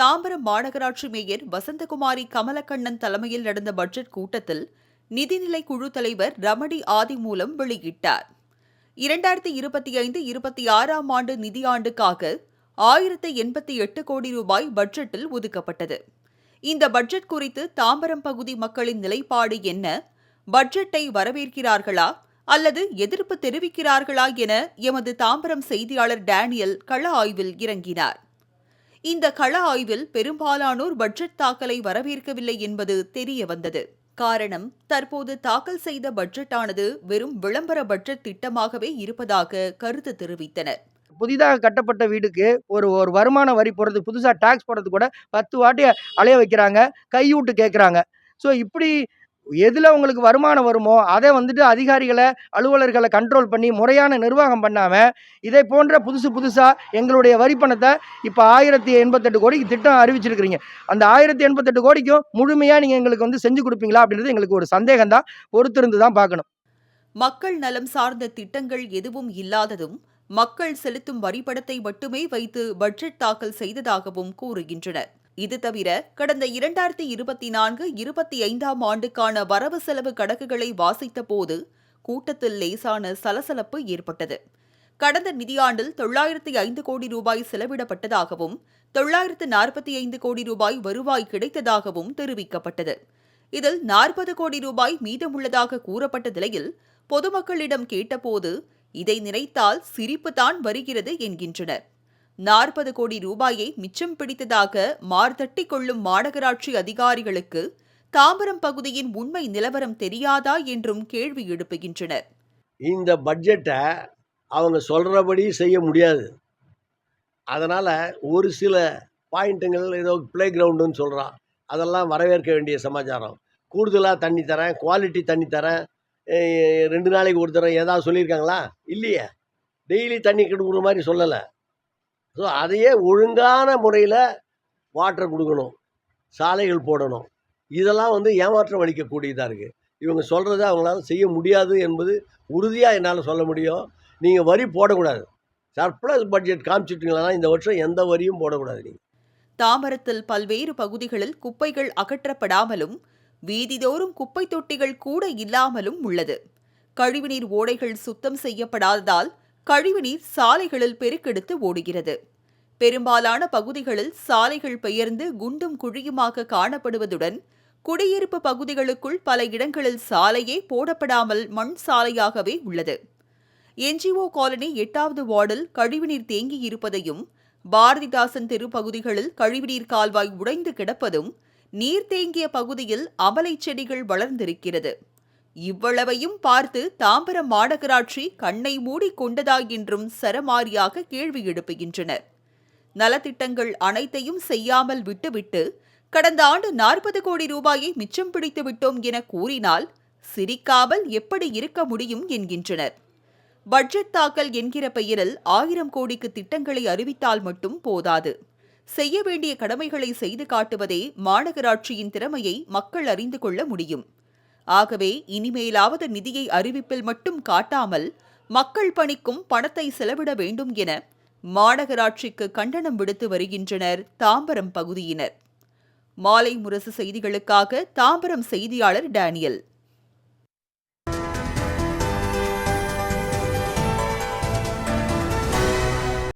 தாம்பரம் மாநகராட்சி மேயர் வசந்தகுமாரி கமலக்கண்ணன் தலைமையில் நடந்த பட்ஜெட் கூட்டத்தில் நிதிநிலை குழு தலைவர் ரமணி ஆதி மூலம் வெளியிட்டார். இரண்டாயிரத்தி இருபத்தி ஐந்து இருபத்தி ஆறாம் ஆண்டு நிதியாண்டுக்காக ஆயிரத்து எண்பத்தி எட்டு கோடி ரூபாய் பட்ஜெட்டில் ஒதுக்கப்பட்டது. இந்த பட்ஜெட் குறித்து தாம்பரம் பகுதி மக்களின் நிலைப்பாடு என்ன? பட்ஜெட்டை வரவேற்கிறார்களா? அல்லது எதிர்ப்பு தெரிவிக்கிறார்களா என எமது தாம்பரம் செய்தியாளர் டேனியல் கள ஆய்வில் இறங்கினார். இந்த கள ஆய்வில் பெரும்பாலானோர் பட்ஜெட் தாக்கலை வரவேற்கவில்லை என்பது தெரிய வந்தது. காரணம் தற்போது தாக்கல் செய்த பட்ஜெட்டானது வெறும் விளம்பர பட்ஜெட் திட்டமாகவே இருப்பதாக கருத்து தெரிவித்தனர். புதிதாக கட்டப்பட்ட வீடுக்கு ஒரு ஒரு வருமான வரி போடுறது புதுசாக டேக்ஸ் போடுறது கூட பத்து வாட்டி அலைய வைக்கிறாங்க கையூட்டு கேட்குறாங்க ஸோ இப்படி எதில் உங்களுக்கு வருமானம் வருமோ அதை வந்துட்டு அதிகாரிகளை அலுவலர்களை கண்ட்ரோல் பண்ணி முறையான நிர்வாகம் பண்ணாமல் இதை போன்ற புதுசு புதுசாக எங்களுடைய வரி பணத்தை இப்போ ஆயிரத்தி எண்பத்தெட்டு கோடிக்கு திட்டம் அறிவிச்சிருக்கிறீங்க. அந்த ஆயிரத்தி எண்பத்தெட்டு கோடிக்கும் முழுமையாக நீங்கள் எங்களுக்கு வந்து செஞ்சு கொடுப்பீங்களா அப்படின்றது எங்களுக்கு ஒரு சந்தேகம் தான். பொறுத்திருந்து தான் பார்க்கணும். மக்கள் நலம் சார்ந்த திட்டங்கள் எதுவும் இல்லாததும் மக்கள் செலுத்தும் வரிப்படத்தை மட்டுமே வைத்து பட்ஜெட் தாக்கல் செய்ததாகவும் கூறுகின்றனர். இது தவிர கடந்த இரண்டாயிரத்தி இருபத்தி நான்கு இருபத்தி ஐந்தாம் ஆண்டுக்கான வரவு செலவு கணக்குகளை வாசித்த போது கூட்டத்தில் லேசான சலசலப்பு ஏற்பட்டது. கடந்த நிதியாண்டில் தொள்ளாயிரத்தி ஐந்து கோடி ரூபாய் செலவிடப்பட்டதாகவும் தொள்ளாயிரத்து நாற்பத்தி ஐந்து கோடி ரூபாய் வருவாய் கிடைத்ததாகவும் தெரிவிக்கப்பட்டது. இதில் நாற்பது கோடி ரூபாய் மீதமுள்ளதாக கூறப்பட்ட நிலையில் பொதுமக்களிடம் கேட்டபோது இதை நினைத்தால் சிரிப்புதான் வருகிறது என்கின்றனர். நாற்பது கோடி ரூபாயை மிச்சம் பிடித்ததாக மார்தட்டி கொள்ளும் மாநகராட்சி அதிகாரிகளுக்கு தாம்பரம் பகுதியின் உண்மை நிலவரம் தெரியாதா என்றும் கேள்வி எழுப்புகின்றனர். இந்த பட்ஜெட்டை அவங்க சொல்கிறபடி செய்ய முடியாது. அதனால் ஒரு சில பாயிண்ட்டுங்கள் ஏதோ ப்ளே கிரவுண்டுன்னு சொல்கிறான் அதெல்லாம் வரவேற்க வேண்டிய சமாச்சாரம். கூடுதலாக தண்ணி தரேன் குவாலிட்டி தண்ணி தரேன் ரெண்டு நாளைக்கு ஒரு தரேன் ஏதாவது சொல்லியிருக்காங்களா? இல்லையே. டெய்லி தண்ணி கொடுக்குற மாதிரி சொல்லலை. ஸோ அதையே ஒழுங்கான முறையில் வாட்டர் கொடுக்கணும். சாலைகள் போடணும். இதெல்லாம் வந்து ஏமாற்றம் அளிக்கக்கூடியதாக இருக்குது இவங்க சொல்கிறத அவங்களால செய்ய முடியாது என்பது உறுதியாக என்னால் சொல்ல முடியும். நீங்கள் வரி போடக்கூடாது. சர்ப்ளஸ் பட்ஜெட் காமிச்சிட்டிங்களா இந்த வருஷம் எந்த வரியும் போடக்கூடாது நீங்கள் தாமரத்தில் பல்வேறு பகுதிகளில் குப்பைகள் அகற்றப்படாமலும் வீதிதோறும் குப்பை தொட்டிகள் கூட இல்லாமலும் உள்ளது. கழிவுநீர் ஓடைகள் சுத்தம் செய்யப்படாததால் கழிவுநீர் சாலைகளில் பெருக்கெடுத்து ஓடுகிறது. பெரும்பாலான பகுதிகளில் சாலைகள் பெயர்ந்து குண்டும் குழியுமாக காணப்படுவதுடன் குடியிருப்பு பகுதிகளுக்குள் பல இடங்களில் சாலையே போடப்படாமல் மண் சாலையாகவே உள்ளது. என்ஜிஓ காலனி எட்டாவது வார்டில் கழிவுநீர் தேங்கியிருப்பதையும் பாரதிதாசன் தெரு பகுதிகளில் கழிவுநீர் கால்வாய் உடைந்து கிடப்பதும் நீர் தேங்கிய பகுதியில் அமலை செடிகள் வளர்ந்திருக்கிறது. இவ்வளவையும் பார்த்து தாம்பரம் மாநகராட்சி கண்ணை மூடி கொண்டதா என்றும் சரமாரியாக கேள்வி எழுப்புகின்றனர். நலத்திட்டங்கள் அனைத்தையும் செய்யாமல் விட்டுவிட்டு கடந்த ஆண்டு நாற்பது கோடி ரூபாயை மிச்சம் பிடித்து விட்டோம் என கூறினால் சிரிக்காமல் எப்படி இருக்க முடியும் என்கின்றனர். பட்ஜெட் தாக்கல் என்கிற பெயரில் ஆயிரம் கோடிக்கு திட்டங்களை அறிவித்தால் மட்டும் போதாது. செய்ய வேண்டிய கடமைகளை செய்து காட்டுவதே மாநகராட்சியின் திறமையை மக்கள் அறிந்து கொள்ள முடியும். ஆகவே இனிமேலாவது நிதியை அறிவிப்பில் மட்டும் காட்டாமல் மக்கள் பணிக்கும் பணத்தை செலவிட வேண்டும் என மாநகராட்சிக்கு கண்டனம் விடுத்து வருகின்றனர் தாம்பரம் பகுதியினர். மாலை முரசு செய்திகளுக்காக தாம்பரம் செய்தியாளர் டேனியல்.